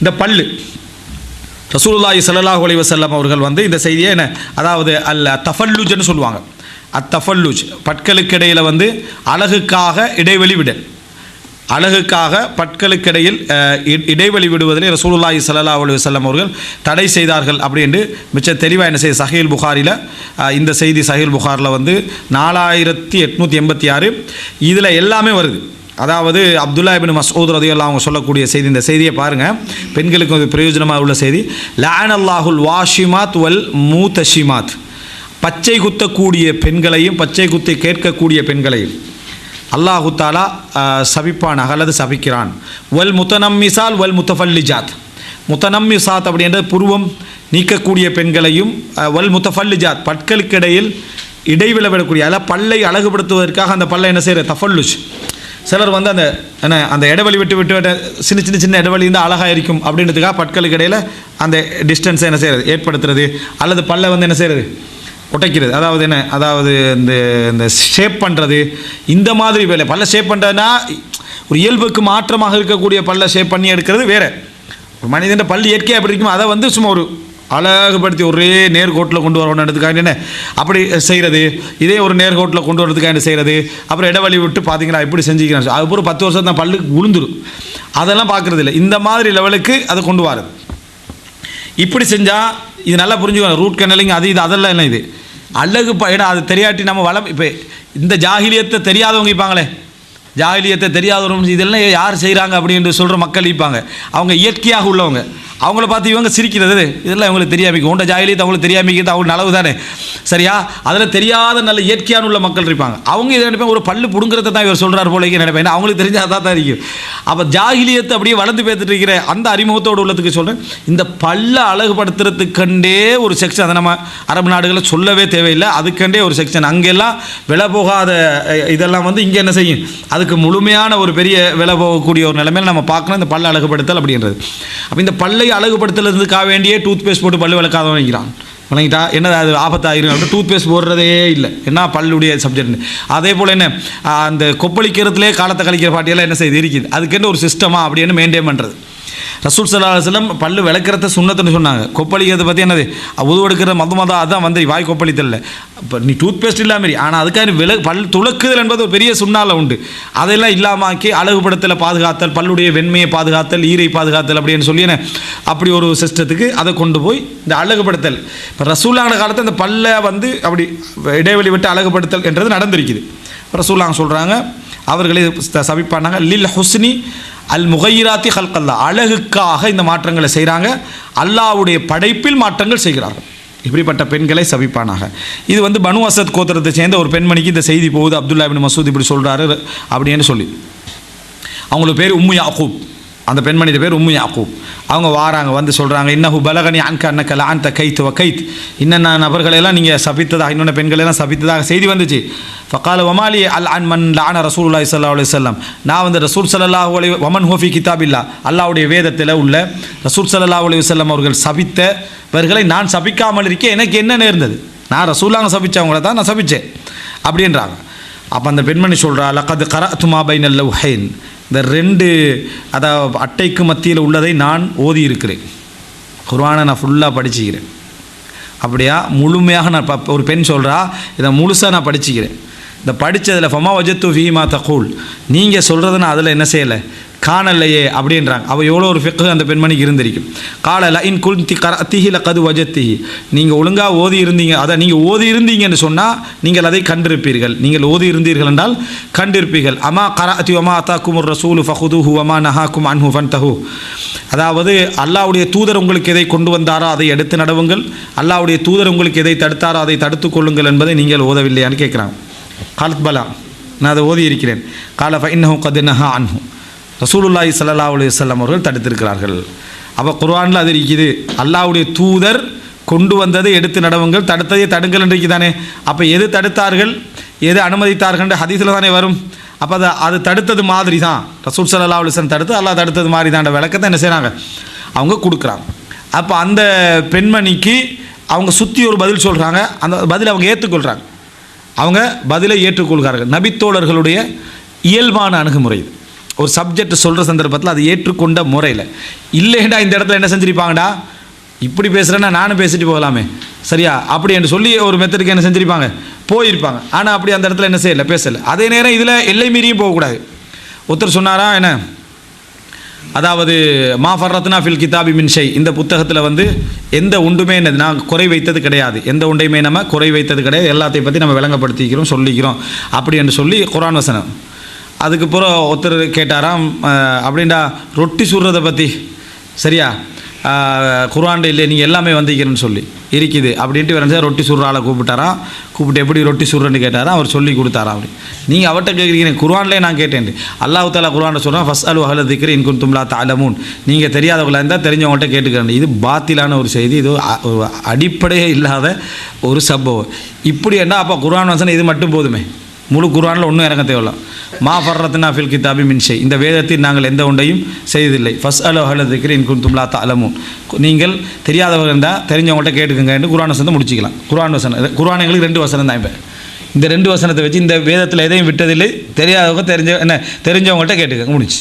இந்த பல்லு. ரசூலுல்லாஹி சல்லாஹ் ஒலிவ வஸல்லம் அவர்கள் வந்து இந்த செய்தியை என்ன அதாவது அல்ல தஃபல்லுஜ்னு சொல்லுவாங்க. அத்தஃபல்லுஜ் பற்களுக்கு இடையில் வந்து அழகுக்காக இடைவெளி விடல். அழகுக்காக பற்களுக்கிடையில் இடைவெளி விடுவதிலே ரசூலுல்லாஹி சல்லா அலைஹி செல்லம் அவர்கள் தடை செய்தார்கள் அப்படின்ட்டு மிச்ச தெளிவாக என்ன செய்ய சஹீல் புகாரில் இந்த செய்தி சஹீல் புகாரில் வந்து நாலாயிரத்தி எட்நூற்றி எண்பத்தி ஆறு. இதில் எல்லாமே வருது. அதாவது அப்துல்லா இபின் மசூத் ரதியல்லாஹு அவங்க சொல்லக்கூடிய செய்தி இந்த செய்தியை பாருங்கள் பெண்களுக்கு ஒரு பிரயோஜனமாக உள்ள செய்தி. லேன் அல்லாஹுல் வாஷிமாத் வல் மூத்தஷிமாத். பச்சை குத்தக்கூடிய பெண்களையும் பச்சை குத்தி கேட்கக்கூடிய பெண்களையும் அல்லாஹு தாலா அஹ், சபிப்பானாக அல்லது சபிக்கிறான். வல் முத்தனம்மிசால் வல் முத்தஃபல்லிஜாத். முத்தனம்மிசாத் அப்படின்ற புருவம் நீக்கக்கூடிய பெண்களையும் வல் முத்தஃபல்லிஜாத். பற்களுக்கிடையில் இடைவில விடக்கூடிய அதாவது பல்லை அழகுபடுத்துவதற்காக அந்த பல்லை என்ன செய்கிற தஃபல்லுஷ் சிலர் வந்து அந்த என்ன அந்த இடைவெளி விட்டு விட்டு விட்டு சின்ன சின்ன சின்ன இடைவெளி இருந்தால் அழகாக இருக்கும் அப்படின்றதுக்காக பற்களுக்கு இடையில் அந்த டிஸ்டன்ஸை என்ன செய்கிறது ஏற்படுத்துறது. அல்லது பல்லை வந்து என்ன செய்கிறது உடைக்கிறது. அதாவது என்ன? அதாவது இந்த இந்த ஷேப் பண்ணுறது இந்த மாதிரி வேலை. பல்ல ஷேப் பண்ணுறதுனா ஒரு இயல்புக்கு மாற்றமாக இருக்கக்கூடிய பல்ல ஷேப் பண்ணி எடுக்கிறது வேறு. ஒரு மனிதன் பல் இயற்கையாக எப்படி இருக்குமோ அதை வந்து சும்மா ஒரு அழகுபடுத்தி ஒரே நேர்கோட்டில் கொண்டு வரணுன்றதுக்காக என்ன? அப்படி செய்கிறது இதே ஒரு நேர்கோட்டில் கொண்டு வரதுக்காக செய்கிறது அப்புறம் இடைவெளி விட்டு பார்த்தீங்களா இப்படி செஞ்சுக்கிறேன் அதுக்கப்புறம் பத்து வருஷம் தான் பல்லு உளுந்துரும். அதெல்லாம் பார்க்குறது இல்லை. இந்த மாதிரி லெவலுக்கு அதை கொண்டு வரது இப்படி செஞ்சால் இது நல்லா புரிஞ்சுக்கணும் ரூட் கனலிங் அது இது அதெல்லாம் இல்லை இது. அழகு ப ஏன்னா அது தெரியாட்டி நம்ம வளம் இப்போ இந்த ஜாகிலியத்தை தெரியாதவங்க இருப்பாங்களே? ஜாகிலியத்தை தெரியாதவங்க இதெல்லாம் யார் செய்கிறாங்க அப்படின்னு சொல்கிற மக்கள் இருப்பாங்க. அவங்க இயற்கையாக உள்ளவங்க. அவங்கள பார்த்து இவங்க சிரிக்கிறது. இதெல்லாம் இவங்களுக்கு தெரியாமிக்கும் உண்ட ஜாயிலியத்தை அவங்களுக்கு தெரியாமிக்கிறது அவங்களுக்கு நலவு தானே. சரியா? அதில் தெரியாத நல்ல இயற்கையான உள்ள மக்கள் இருப்பாங்க. அவங்க இதை நினைப்பாங்க ஒரு பல்லு பிடுங்குறத தான் இவர் சொல்கிறார் போல நினைப்பேன். அவங்களுக்கு தெரிஞ்சால் தான் தான் இருக்கும் அப்போ ஜாகிலியத்தை அப்படியே வளர்ந்து பேத்துட்டு இருக்கிற அந்த அறிமுகத்தோடு உள்ளதுக்கு சொல்கிறேன் இந்த பல்ல அழகுபடுத்துறதுக்கண்டே ஒரு செக்ஷன் அதை நம்ம அரபு நாடுகளில் சொல்லவே தேவையில்லை. அதுக்கண்டே ஒரு செக்ஷன் அங்கெல்லாம் விலை போகாத இதெல்லாம் வந்து இங்கே என்ன செய்யும்? அதுக்கு முழுமையான ஒரு பெரிய விலை போகக்கூடிய ஒரு நிலைமையில் நம்ம பார்க்கணும். இந்த பல்ல அழகுபடுத்தல் அப்படின்றது. அப்போ இந்த பல்லை அழகுபடுத்துறதுக்காக வேண்டியே டூத் பேஸ்ட் போட்டு பல் விளக்காதவன் வைக்கிறான் வணங்கிட்டா? என்ன அது ஆபத்தாயிரும் அப்படின்னு டூத் பேஸ்ட் போடுறதே இல்லை. என்ன பல்லுடைய சப்ஜெக்ட் அதே போல் என்ன? அந்த கொப்பளிக்கிறதுலே காலத்தை கழிக்கிற பாட்டியெல்லாம் என்ன செய்து? இருக்குது அதுக்கென்ன ஒரு சிஸ்டமாக அப்படின்னு மெயின்டைன் பண்ணுறது ரசூல் சல்லா அலுவலம் பல்லு விளக்கிறத சுண்ணத்துன்னு சொன்னாங்க. கொப்பளிக்கிறத பற்றி என்னது? உதவு எடுக்கிற மத மதம் அதான் வந்து வாய் கொப்பளித்தல்ல. இப்போ நீ டூத் பேஸ்ட் இல்லாமல் ஆனால் அதுக்காக வில பல் துளக்குதல் என்பது ஒரு பெரிய சுண்ணால உண்டு. அதெல்லாம் இல்லாமாக்கி அழகுபடுத்தலை பாதுகாத்தல் பல்லுடைய வெண்மையை பாதுகாத்தல் ஈரை பாதுகாத்தல் அப்படின்னு சொல்லி என்ன அப்படி ஒரு சிஸ்டத்துக்கு அதை கொண்டு போய் இந்த அழகுபடுத்தல். இப்போ ரசூலான காலத்தில் இந்த பல்லை வந்து அப்படி இடைவெளி விட்டு அழகுபடுத்தல் என்றது நடந்திருக்குது. ரசூலாங்க சொல்கிறாங்க அவர்களை சபிப்பானாங்க. லில் ஹுஸ்னி அல் முகைராத்தி ஹல்கல்லா அழகுக்காக இந்த மாற்றங்களை செய்கிறாங்க அல்லாஹ்வுடைய படைப்பில் மாற்றங்கள் செய்கிறார்கள். இப்படிப்பட்ட பெண்களை சபிப்பானாக. இது வந்து பனு அசத் கோத்திரத்தை சேர்ந்த ஒரு பெண்மணிக்கு இந்த செய்தி போகுது. அப்துல்லா பின் மசூத் இப்படி சொல்கிறாரு அப்படின்னு சொல்லி. அவங்களுக்கு பேர் உம்மு யாக்கூப். அந்த பெண்மணியோட பேர் உம்மு யாக்கூப். அவங்க வாராங்க வந்து சொல்கிறாங்க இன்னஹு பலகனி அன்க அன்னக்கல அந்த கைத் வ கைத். இன்னென்ன நபர்களெல்லாம் நீங்கள் சபித்ததாக இன்னொன்று பெண்களெல்லாம் சபித்ததாக செய்தி வந்துச்சு. ஃபக்கால வமாலி அல் அன் மன் லான ரசூல்லா ஸல்லல்லாஹு அலி சொல்லம் நான் வந்து ரசூல் ஸல்லல்லாஹு அலி வமன் ஹோஃபி கிதாபில்லா? அல்லாவுடைய வேதத்தில் உள்ள ரசூல் ஸல்லல்லாஹு அலி வல்லம் அவர்கள் சபித்தவர்களை நான் சபிக்காமல் இருக்க எனக்கு என்ன நேர்ந்தது? நான் ரசூலாங்க சபித்தவங்கள தான் நான் சபித்தேன் அப்படின்றாங்க. அப்போ அந்த பெண்மணி சொல்கிறா லக்கது கரத்துமா பைனல் உஹைன் இந்த ரெண்டு அதாவது அட்டைக்கு மத்தியில் உள்ளதை நான் ஓதி இருக்கிறேன் நான் ஃபுல்லாக படிச்சுக்கிறேன். அப்படியா? முழுமையாக நான் ப- ஒரு பெண் சொல்கிறா இதை முழுசாக நான் படிச்சுக்கிறேன். இந்த படித்ததில் ஃபமா வஜத்து ஃபீமா தகூல். நீங்கள் சொல்கிறத நான் அதில் என்ன செய்யலை? காணலையே அப்படின்றாங்க. அவள் எவ்வளோ ஒரு ஃபிக்கு அந்த பெண்மணிக்கு இருந்திருக்கும் காலல இன் குல்தி கரத்திஹில கது வஜத்திஹி. நீங்கள் ஒழுங்காக ஓதி இருந்தீங்க. அதை நீங்கள் ஓதி இருந்தீங்கன்னு சொன்னால் நீங்கள் அதை கண்டிருப்பீர்கள். நீங்கள் ஓதி இருந்தீர்கள் என்றால் கண்டிருப்பீர்கள். அமா கராத்தி அமா அத்தாக்கும் ஒரு ரசூலு ஃபஹுதுஹு அமா நஹாக்கும் அன்ஹு ஃபன்தஹு. அதாவது அல்லாவுடைய தூதர் உங்களுக்கு எதை கொண்டு வந்தாரோ அதை எடுத்து நடவுங்கள். அல்லாவுடைய தூதர் உங்களுக்கு எதை தடுத்தாரோ அதை தடுத்துக் கொள்ளுங்கள் என்பதை நீங்கள் ஓதவில்லையான்னு கேட்குறாங்க. காலத் பலா. நான் அதை ஓதி இருக்கிறேன். கால ஃபைன்னஹு கது நஹா அன்ஹு. ரசூலுல்லாஹி சல்லா அலி வல்லம் அவர்கள் தடுத்திருக்கிறார்கள். அப்போ குர்ஆனில் அது இருக்குது. அல்லாஹ்வுடைய தூதர் கொண்டு வந்ததை எடுத்து நடவுங்கள் தடுத்ததை தடுங்கள் என்று தானே அப்போ எது தடுத்தார்கள் எது அனுமதித்தார்கள் ஹதீஸில் தானே வரும். அப்போ அதை அது தடுத்தது மாதிரி தான் ரசூல் சல்லா அலைஹி தடுத்து அல்லாஹ் தடுத்தது மாதிரி தான் விளக்கத்தை என்ன செய்கிறாங்க அவங்க கொடுக்குறாங்க. அப்போ அந்த பெண்மணிக்கு அவங்க சுற்றி ஒரு பதில் சொல்கிறாங்க அந்த பதில் அவங்க ஏற்றுக்கொள்கிறாங்க அவங்க பதிலை ஏற்றுக்கொள்கிறார்கள். நபித்தோழர்களுடைய இயல்பான அணுகுமுறை இது. ஒரு சப்ஜெக்ட் சொல்கிற சந்தர்ப்பத்தில் அது ஏற்றுக்கொண்ட முறையில். இல்லைண்டா இந்த இடத்துல என்ன செஞ்சிருப்பாங்கடா? இப்படி பேசுகிறேன்னா நானும் பேசிட்டு போகலாமே. சரியா? அப்படி என்று சொல்லி ஒரு மெத்தடுக்கு என்ன செஞ்சிருப்பாங்க? போயிருப்பாங்க. ஆனால் அப்படி அந்த இடத்துல என்ன செய்யலை? பேசலை. அதே நேரம் இதில் எல்லை மீறியும் போகக்கூடாது. ஒருத்தர் சொன்னாரா என்ன? அதாவது மா ஃபர்ரத்னா ஃபில் கிதாபி மின்ஷை இந்த புத்தகத்தில் வந்து எந்த உண்டுமே என்னது? நான் குறை வைத்தது கிடையாது. எந்த உண்டையுமே நம்ம குறை வைத்தது கிடையாது. எல்லாத்தையும் பற்றி நம்ம விளங்கப்படுத்திக்கிறோம் சொல்லிக்கிறோம். அப்படி என்று சொல்லி குரான் வசனம். அதுக்கு பிறகு ஒருத்தர் கேட்டாராம் அப்படின்டா ரொட்டி சுடுறதை பற்றி சரியா? குரான்ட இல்லை நீங்கள் எல்லாமே வந்திக்கிறேன்னு சொல்லி. இருக்குது. அப்படின்ட்டு வேறு ரொட்டி சுடுற ஆளை கூப்பிட்டாராம். கூப்பிட்டு எப்படி ரொட்டி சுடுறேன்னு? கேட்டாராம். அவர் சொல்லி கொடுத்தாராம் அப்படி. நீங்கள் அவர்கிட்ட கேட்குறீங்க குரான்லேயே நான் கேட்டேன் அல்லாஹு தாலா குரான் சொல்கிறேன் ஃபஸ்ட் அலு அஹல திக்ரி இன்குன் தும்லா தாலமூன் நீங்கள் தெரியாதவங்களா இருந்தால் தெரிஞ்சவங்கள்ட்ட கேட்டுக்கிறேன். இது பாத்திலான ஒரு செய்தி இது அடிப்படையே இல்லாத ஒரு சம்பவம். இப்படி என்ன அப்போ குர்வான் வசனம் இது மட்டும் போதுமே. முழு குர்ஆனில் ஒன்றும் இறங்க தேவையில்ல. மா ஃபர்ரத்னா ஃபில் கிதாபி மின்ஷை இந்த வேதத்தில் நாங்கள் எந்த ஒன்றையும் செய்ததில்லை. ஃபஸ் அலோ அஹல இன் குந்தும் லா தலமுன் நீங்கள் தெரியாதவர்கள் இருந்தால் தெரிஞ்சவங்கள்ட்ட கேட்டுக்கங்கன்னு குரான் வசனத்தை முடிச்சிக்கலாம். குரான் வசனம் குரான் எங்களுக்கு ரெண்டு வசனம் தான் இப்போ. இந்த ரெண்டு வசனத்தை வச்சு இந்த வேதத்தில் எதையும் விட்டதில்லை. தெரியாதவங்க தெரிஞ்ச என்ன தெரிஞ்சவங்கள்ட்ட கேட்டுக்கங்க. முடிச்சு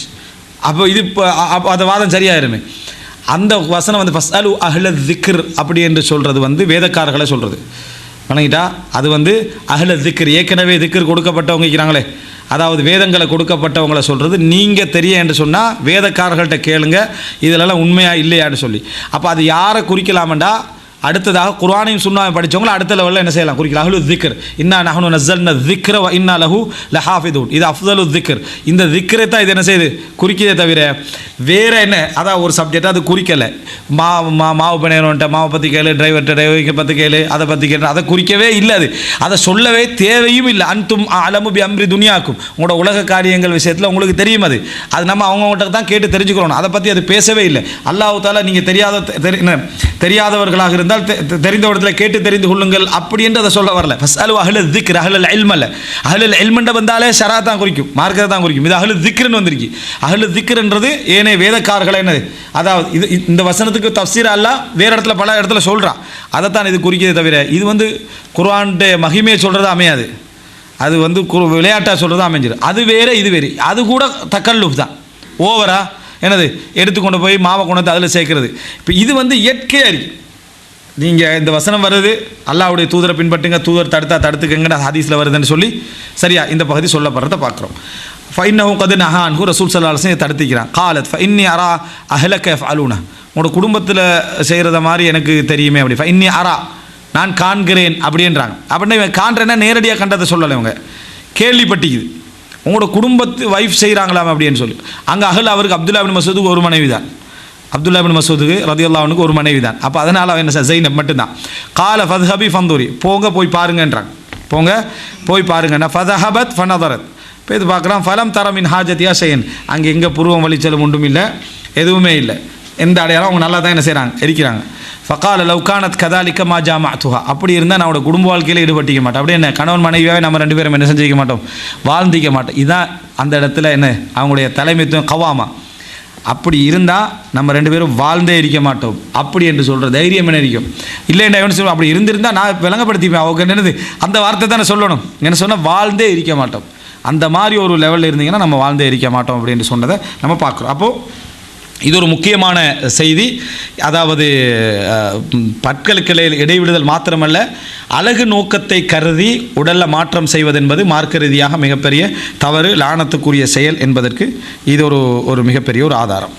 அப்போ இது இப்போ அப்போ அந்த வாதம் சரியாயிருமே. அந்த வசனம் வந்து ஃபஸ்ட் அலு அஹ்ல திக்ர் அப்படி என்று சொல்கிறது வந்து வேதக்காரர்களை சொல்கிறது வணங்கிட்டா? அது வந்து அகல திக்கர் ஏற்கனவே திக்கர் கொடுக்கப்பட்டவங்க இருக்கிறாங்களே. அதாவது வேதங்களை கொடுக்கப்பட்டவங்கள சொல்கிறது நீங்கள் தெரிய என்று சொன்னால் வேதக்காரர்கள்ட்ட கேளுங்க இதிலெல்லாம் உண்மையாக இல்லையான்னு சொல்லி. அப்போ அது யாரை குறிக்கலாமண்டா? அடுத்ததாக குரானையும் சுண்ணாவை படித்தவங்கள அடுத்த லெவலில் என்ன செய்யலாம்? குறிக்கலாம் அஹ்லு திக்ர். இன்னா நஹனு நசல்ன திக்ர வ இன்னா லஹு லஹாஃபிதூன். இது அஃதலு திக்ர். இந்த திக்ரை தான் இது என்ன செய்யுது? குறிக்கிறதே தவிர வேறு என்ன? அதான் ஒரு சப்ஜெக்ட் அது குறிக்கலை. மா மா மாவு பிணையன்ட்ட மாவை பற்றி கேளு டிரைவர்கிட்ட டிரைவருக்கு பற்றி கேளு அதை பற்றி கேளு. அதை குறிக்கவே இல்லை அது. அதை சொல்லவே தேவையும் இல்லை. அன்தும் அலமுபி அம்ரி துனியாக்கும். உங்களோட உலக காரியங்கள் விஷயத்தில் உங்களுக்கு தெரியும் அது. அது நம்ம அவங்கவுங்கள்ட்ட தான் கேட்டு தெரிஞ்சுக்கிறோம் அதை பற்றி அது பேசவே இல்லை. அல்லாஹ் தாலா நீங்கள் தெரியாத தெரி- என்ன, தெரியாதவர்களாக இருந்தால் தெ- இடத்துல கேட்டு தெரிந்து கொள்ளுங்கள் அப்படி என்று அதை சொல்ல வரல. ஃபஸ்ட் அலு அஹ்ல திக்ர் அஹ்லல் இல்ம் அல்ல அஹ்லல் எல்மண்ட வந்தாலே ஷரா தான் குறிக்கும் மார்க்கத்தை தான் குறிக்கும். இது அஹ்லு திக்ருன்னு வந்திருக்கு. அஹ்லு திக்ருன்றது ஏனைய வேதக்காரர்கள் என்னது? அதாவது இது இந்த வசனத்துக்கு தப்சீரா அல்ல வேறு இடத்துல பல இடத்துல சொல்கிறான் அதைத்தான் இது குறிக்கிறதே தவிர இது வந்து குர்ஆன்ட மகிமையை சொல்கிறது அமையாது. அது வந்து விளையாட்டாக சொல்கிறது அமைஞ்சிடும் அது வேறு இது வேறு. அது கூட தக்கல்லுப் தான். ஓவரா என்னது? எடுத்துக்கொண்டு போய் மாவை கொண்டு வந்து அதில் சேர்க்கறது. இப்போ இது வந்து இயற்கையாக இருக்கு நீங்கள் இந்த வசனம் வருது அல்லாவுடைய தூதரை பின்பற்றுங்க தூதர் தடுத்தா தடுத்துக்கங்கன்னு ஹதீஸில் வருதுன்னு சொல்லி சரியா இந்த பகுதி சொல்லப்படுறத பார்க்குறோம். ஃபைன்னஹும் கது நஹான்ஹு ரசூல் சல்லாஹ் தடுத்திக்கிறான். காலத் ஃபைன்னி அரா அஹலக்க அலூனா உங்களோட குடும்பத்தில் செய்கிறத மாதிரி எனக்கு தெரியுமே அப்படி. ஃபைன்னி அரா நான் காண்கிறேன் அப்படின்றாங்க. அப்படின்னா இவன் காண்றேன்னா நேரடியாக கண்டதை சொல்லலை இவங்க. கேள்விப்பட்டிக்குது. உங்களோட குடும்பத்து ஒய்ஃப் செய்கிறாங்களாம் அப்படின்னு சொல்லி. அங்கே அகல் அவருக்கு அப்துல்லா பின் மசூதுக்கு ஒரு மனைவி தான் அப்துல்லா பின் மசூதுக்கு ரதியுல்லாவனுக்கு ஒரு மனைவி தான் அப்போ அதனால் அவன் என்ன சார் ஜெயினப் மட்டும்தான். கால ஃபத்ஹபி ஃபந்தூரி. போங்க போய் பாருங்கன்றாங்க. போங்க போய் பாருங்கன்னா ஃபதஹபத் ஃபனதரத் இப்போ இது பார்க்குறான் ஃபலம் தரமின் ஹாஜத்தியா செய்யன் அங்கே எங்கே புருவம் வலிச்சலும் ஒன்றும் இல்லை எதுவுமே இல்லை. எந்த அடையாளம்? அவங்க நல்லா தான் என்ன செய்கிறாங்க எரிக்கிறாங்க. ஃபகால லவ்கானத் கதாலிக்க மா ஜாமா அப்படி இருந்தால் நான் குடும்ப வாழ்க்கையில் ஈடுபட்டிக்க மாட்டேன். அப்படியே என்ன? கணவன் மனைவியாகவே நம்ம ரெண்டு பேரும் என்ன செஞ்சிக்க மாட்டோம்? வாழ்ந்திக்க மாட்டோம். இதுதான் அந்த இடத்துல என்ன? அவங்களுடைய தலைமைத்துவம் கவாமா. அப்படி இருந்தால் நம்ம ரெண்டு பேரும் வாழ்ந்தே இருக்க மாட்டோம். அப்படி என்று சொல்கிற தைரியம் என்ன இருக்கும்? இல்லைண்டா என்ன சொல்லுவோம் அப்படி இருந்திருந்தால் நான் விளங்கப்படுத்திப்பேன். அவங்க என்னது? அந்த வார்த்தை தானே சொல்லணும். என்ன சொன்னால் வாழ்ந்தே இருக்க மாட்டோம். அந்த மாதிரி ஒரு லெவலில் இருந்தீங்கன்னா நம்ம வாழ்ந்தே இருக்க மாட்டோம் அப்படின்னு சொன்னதை நம்ம பார்க்குறோம். அப்போது இது ஒரு முக்கியமான செய்தி. அதாவது அஹ், இடைவிடுதல் மாத்திரமல்ல அழகு நோக்கத்தை கருதி உடலில் மாற்றம் செய்வதென்பது மார்க்க ரீதியாக மிகப்பெரிய தவறு லானத்துக்குரிய செயல் என்பதற்கு இது ஒரு ஒரு மிகப்பெரிய ஒரு ஆதாரம்.